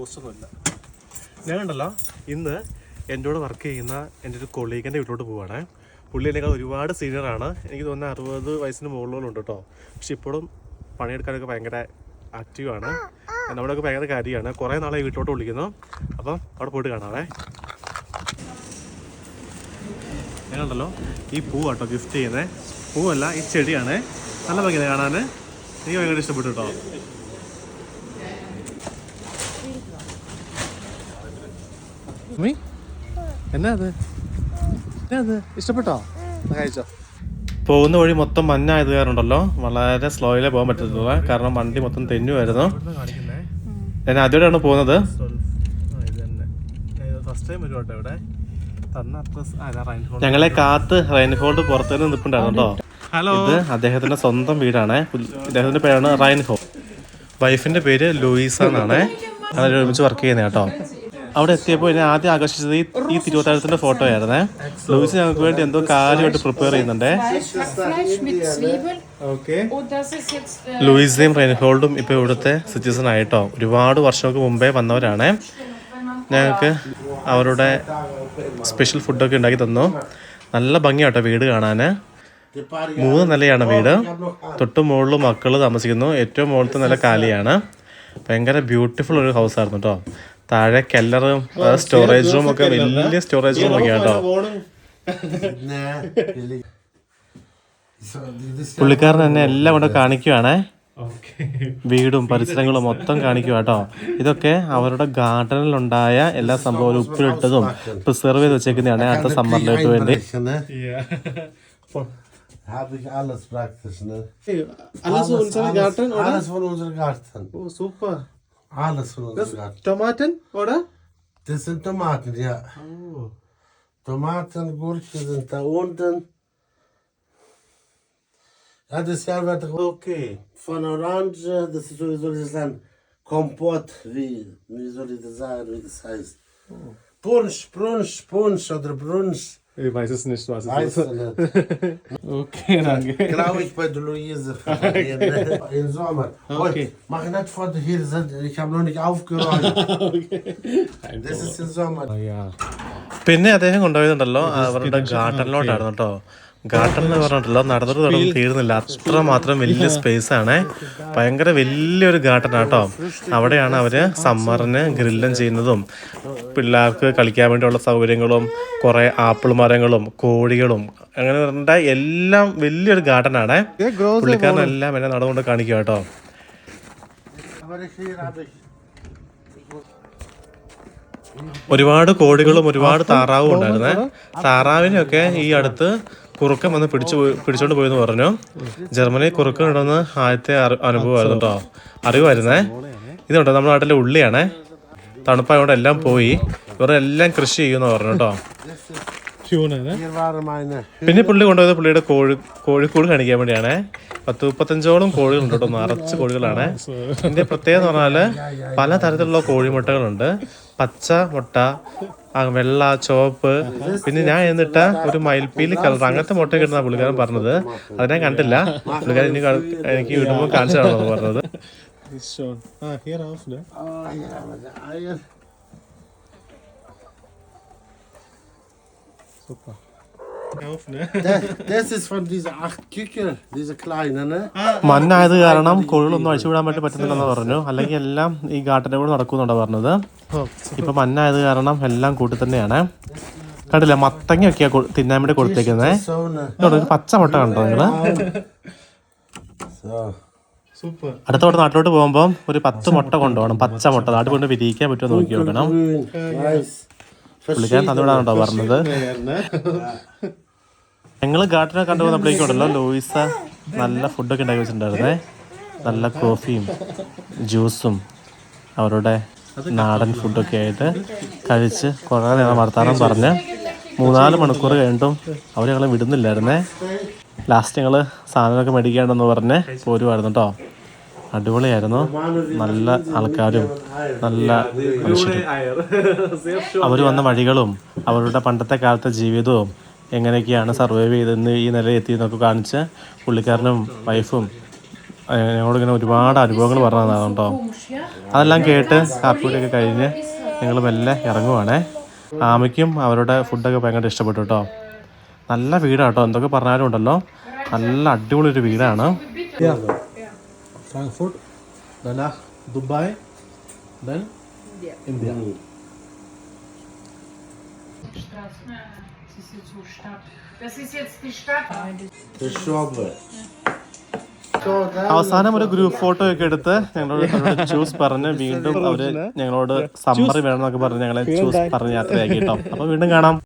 പോസ്റ്റൊന്നുമില്ല ഞാൻ കണ്ടല്ലോ ഇന്ന് എന്റെ കൂടെ വർക്ക് ചെയ്യുന്ന എന്റെ ഒരു കൊളീഗിന്റെ വീട്ടിലോട്ട് പോവാണ്. പുള്ളി എന്നെക്കാൾ ഒരുപാട് സീനിയറാണ് എനിക്ക് തോന്നുന്ന അറുപത് വയസ്സിന് മുകളിലോളം ഉണ്ട് കേട്ടോ പക്ഷെ ഇപ്പോഴും പണിയെടുക്കാനൊക്കെ ഭയങ്കര ആക്റ്റീവാണ് നമ്മുടെയൊക്കെ ഭയങ്കര കാര്യമാണ്. കുറേ നാളെ വീട്ടിലോട്ട് വിളിക്കുന്നു. അപ്പം അവിടെ പോയിട്ട് കാണാവേ. ഞാനുണ്ടല്ലോ ഈ പൂ കേട്ടോ ഗിഫ്റ്റ് ചെയ്യുന്നത് പൂവല്ല ഈ ചെടിയാണ്. നല്ല ഭംഗിയാണ് കാണാൻ. എനിക്ക് ഭയങ്കര ഇഷ്ടപ്പെട്ടു കേട്ടോ മീ എന്നാ അത്? എന്നാ അത്? ഇഷ്ടപ്പെട്ടോ? കഴിച്ചോ? പോകുന്ന വഴി മൊത്തം മഞ്ഞായത് കാരണമുണ്ടല്ലോ. വളരെ സ്ലോയിലേ പോകാൻ പറ്റത്തുള്ള കാരണം വണ്ടി മൊത്തം തെന്നുമായിരുന്നു ഞാൻ ആദ്യമായിട്ടാണ് പോകുന്നത്. ഞങ്ങളെ കാത്ത് റൈൻഹോൾഡ് പുറത്തുനിന്ന് നിൽപ്പുണ്ടായിരുന്നു കേട്ടോ ഹലോ ഇത് അദ്ദേഹത്തിന്റെ സ്വന്തം വീടാണ്. അദ്ദേഹത്തിന്റെ ഇദ്ദേഹത്തിന്റെ പേരാണ് റൈൻഹോ വൈഫിന്റെ പേര് ലൂയിസ എന്നാണ്. അവർ ഒരുമിച്ച് വർക്ക് ചെയ്യുന്നത് കേട്ടോ. അവിടെ എത്തിയപ്പോൾ എന്നെ ആദ്യം ആകർഷിച്ചത് ഈ ഈ തിരുവത്താഴത്തിന്റെ ഫോട്ടോ ആയിരുന്നേ ലൂയിസ് ഞങ്ങൾക്ക് വേണ്ടി എന്തോ കാര്യമായിട്ട് പ്രിപ്പയർ ചെയ്യുന്നുണ്ടേ. ലൂയിസയും റെയിൻഹോൾഡും ഇപ്പോൾ ഇവിടുത്തെ സിറ്റിസൺ ആയിട്ടോ. ഒരുപാട് വർഷങ്ങൾക്ക് മുമ്പേ വന്നവരാണ്. ഞങ്ങൾക്ക് അവരുടെ സ്പെഷ്യൽ ഫുഡൊക്കെ ഉണ്ടാക്കി തന്നു. നല്ല ഭംഗിയാട്ടോ വീട് കാണാൻ മൂന്ന് നിലയാണ് വീട്. തൊട്ട് മുകളിൽ മക്കൾ താമസിക്കുന്നു. ഏറ്റവും മുകളിലത്തെ നല്ല കാലിയാണ്. ഭയങ്കര ബ്യൂട്ടിഫുൾ ഒരു ഹൗസ് ആയിരുന്നു കേട്ടോ താഴെ കെല്ലറും സ്റ്റോറേജ് റൂം ഒക്കെ വലിയ സ്റ്റോറേജ് റൂം ഒക്കെ കേട്ടോ പുള്ളിക്കാരൻ എന്നെ എല്ലാം ഇവിടെ കാണിക്കുവാണേ. വീടും പരിസരങ്ങളും മൊത്തം കാണിക്കുക കേട്ടോ ഇതൊക്കെ അവരുടെ ഗാർഡനിലുണ്ടായ എല്ലാ സംഭവവും ഉപ്പിലിട്ടതും പ്രിസർവ് ചെയ്ത് വെച്ചേക്കുന്നതാണ് അടുത്ത സമ്മറിലേക്ക് വേണ്ടി. Habe ich alles praktisch, ne? Alles von unserem Garten, oder? Alles von unserem Garten. Alles von uns Das gerade. Tomaten, oder? Das sind Tomaten, ja. Oh. Tomaten, Gurken sind da unten. Ja, das Jahr wird okay. Von Orange, das ist sowieso ein Kompott, wie, wie soll ich das sagen, wie das heißt. Oh. Punsch, Punsch, Punsch oder Brunsch. Ich weiß es nicht, was es Weißt du nicht. Okay, danke. Glaube ich bei der Luise im Sommer. Okay. Mach nicht vor der hier sind. Ich habe noch nicht aufgeräumt. Das ist im Sommer. പിന്നെ അദ്ദേഹം കൊണ്ടുപോയതുണ്ടല്ലോ അവരുടെ ഗാർഡനിലോട്ടായിരുന്നു കേട്ടോ garden എന്ന് പറഞ്ഞിട്ടല്ലോ നടന്നിട്ട് തുടങ്ങി തീരുന്നില്ല അത്ര മാത്രം വലിയ സ്പേസ് ആണ് ഭയങ്കര വലിയൊരു ഗാർഡൻ ആട്ടോ അവിടെയാണ് അവർ സമ്മറിന് ഗ്രില്ലും ചെയ്യുന്നതും പിള്ളേർക്ക് കളിക്കാൻ വേണ്ടിയുള്ള സൗകര്യങ്ങളും കുറെ ആപ്പിൾ മരങ്ങളും കോഴികളും അങ്ങനെ പറഞ്ഞ എല്ലാം വലിയൊരു ഗാർഡൻ ആണ്. പുള്ളിക്കാരനെല്ലാം എന്നെ നടന്നുകൊണ്ട് കാണിക്കുക കേട്ടോ. ഒരുപാട് കോഴികളും ഒരുപാട് താറാവും ഉണ്ടായിരുന്നേ. താറാവിനെയൊക്കെ ഈ അടുത്ത് കുറുക്കൻ വന്ന് പിടിച്ചു പോയി പിടിച്ചോണ്ട് പോയെന്ന് പറഞ്ഞു. ജർമ്മനി കുറുക്കൻ ഉണ്ടെന്ന് ആദ്യത്തെ അനുഭവമായിരുന്നു കേട്ടോ. അറിവായിരുന്നേ. ഇതുണ്ട് നമ്മുടെ നാട്ടിലെ ഉള്ളിയാണേ? തണുപ്പായതുകൊണ്ട് എല്ലാം പോയി. ഇവരെല്ലാം കൃഷി ചെയ്യുന്ന പറഞ്ഞു കേട്ടോ. പിന്നെ പുള്ളി കൊണ്ടുപോയത് പുള്ളിയുടെ കോഴി കോഴിക്കൂട് കാണിക്കാൻ വേണ്ടിയാണ്. പത്ത് മുപ്പത്തഞ്ചോളം കോഴികളുണ്ട് കേട്ടോ. നിറച്ച് കോഴികളാണ്. ഇതിന്റെ പ്രത്യേകത എന്ന് പറഞ്ഞാൽ പല തരത്തിലുള്ള കോഴിമുട്ടകളുണ്ട്. പച്ച മുട്ട വെള്ള ചുവപ്പ്. പിന്നെ ഞാൻ എന്നിട്ട ഒരു മയിൽപ്പീലി കളർ അങ്ങനത്തെ മുട്ട കിട്ടുന്ന പുള്ളിക്കാരൻ പറഞ്ഞത്. അത് ഞാൻ കണ്ടില്ല. പുള്ളിക്കാരൻ എനിക്ക് എനിക്ക് വിടുമ്പോൾ കാണിച്ചതാണെന്ന് പറഞ്ഞത്. Oh, hier haben wir Eier. Das, das ist von dieser acht Küken, diese kleine, ne? മണ്ണായത് കാരണം കോഴികളൊന്നും അഴിച്ചുവിടാൻ വേണ്ടി പറ്റുന്നില്ലെന്ന് പറഞ്ഞു. അല്ലെങ്കിൽ എല്ലാം ഈ ഗാർഡനെ കൂടെ നടക്കുന്നുണ്ടോ പറഞ്ഞത്. ഇപ്പൊ മണ്ണായത് കാരണം എല്ലാം കൂട്ടി തന്നെയാണ്. കണ്ടില്ല മത്തങ്ങയൊക്കെയാ തിന്നാൻ വേണ്ടി കൊടുത്തേക്കുന്നത് ne? പച്ച മുട്ട കണ്ടോ നിങ്ങൾ? So. അടുത്തോട്ട് നാട്ടിലോട്ട് പോകുമ്പോൾ ഒരു പത്ത് മുട്ട കൊണ്ടുപോകണം. പച്ച മുട്ട. നാട്ടിൽ കൊണ്ട് വിരിയിക്കാൻ പറ്റുമോ നോക്കി നോക്കണം. പുള്ളിക്കാൻ. പുള്ളിക്കാരൻ തന്നോടാണോ പറഞ്ഞത്? ഞങ്ങൾ ഗാർഡനെ കണ്ടു ഉണ്ടല്ലോ. ലൂയിസ നല്ല ഫുഡൊക്കെ ഉണ്ടാക്കി വെച്ചിട്ടുണ്ടായിരുന്നേ. നല്ല കോഫിയും ജ്യൂസും അവരുടെ നാടൻ ഫുഡൊക്കെ ആയിട്ട് കഴിച്ച് കുറേ നേരം വർത്താനം പറഞ്ഞ് മൂന്നാൽ മണിക്കൂർ കഴിഞ്ഞിട്ടും അവർ ഞങ്ങളെ വിടുന്നില്ലായിരുന്നേ. ലാസ്റ്റ് ഞങ്ങൾ സാധനമൊക്കെ മേടിക്കാണ്ടെന്ന് പറഞ്ഞ് പോരുമായിരുന്നു കേട്ടോ. അടിപൊളിയായിരുന്നു. നല്ല ആൾക്കാരും നല്ല മനുഷ്യരും. അവർ വന്ന വഴികളും അവരുടെ പണ്ടത്തെ കാലത്തെ ജീവിതവും എങ്ങനെയൊക്കെയാണ് സർവൈവ് ചെയ്തെന്ന് ഈ നിലയിൽ എത്തിയെന്നൊക്കെ കാണിച്ച് പുള്ളിക്കാരനും വൈഫും ഏഹ് ഞങ്ങളോട് ഇങ്ങനെ ഒരുപാട് അനുഭവങ്ങൾ പറഞ്ഞു തന്നതാണ് കേട്ടോ. അതെല്ലാം കേട്ട് കാപ്പിയുടെയൊക്കെ കഴിഞ്ഞ് ഞങ്ങൾ മെല്ലെ ഇറങ്ങുവാണേ. ആമയ്ക്കും അവരുടെ ഫുഡൊക്കെ ഭയങ്കര ഇഷ്ടപ്പെട്ടു കേട്ടോ. നല്ല വീടാണ് കേട്ടോ. എന്തൊക്കെ പറഞ്ഞാലും ഉണ്ടല്ലോ. നല്ല അടിപൊളി ഒരു വീടാണ്. ഫ്രാങ്ക്ഫurt danach Dubai then India. India. Ist jetzt Stadt. Das ist jetzt die Stadt. Geschoben. So, dann. അവസാനം ഒരു ഗ്രൂപ്പ് ഫോട്ടോ ഒക്കെ എടുത്ത് ഞങ്ങളോട് ചൂസ് പറഞ്ഞ് വീണ്ടും അവർ ഞങ്ങളോട് സമ്മറി വേണം എന്നൊക്കെ പറഞ്ഞ് ഞങ്ങളെ ചൂസ് പറഞ്ഞ് യാത്രയാക്കി കേട്ടോ. അപ്പൊ വീണ്ടും കാണാം.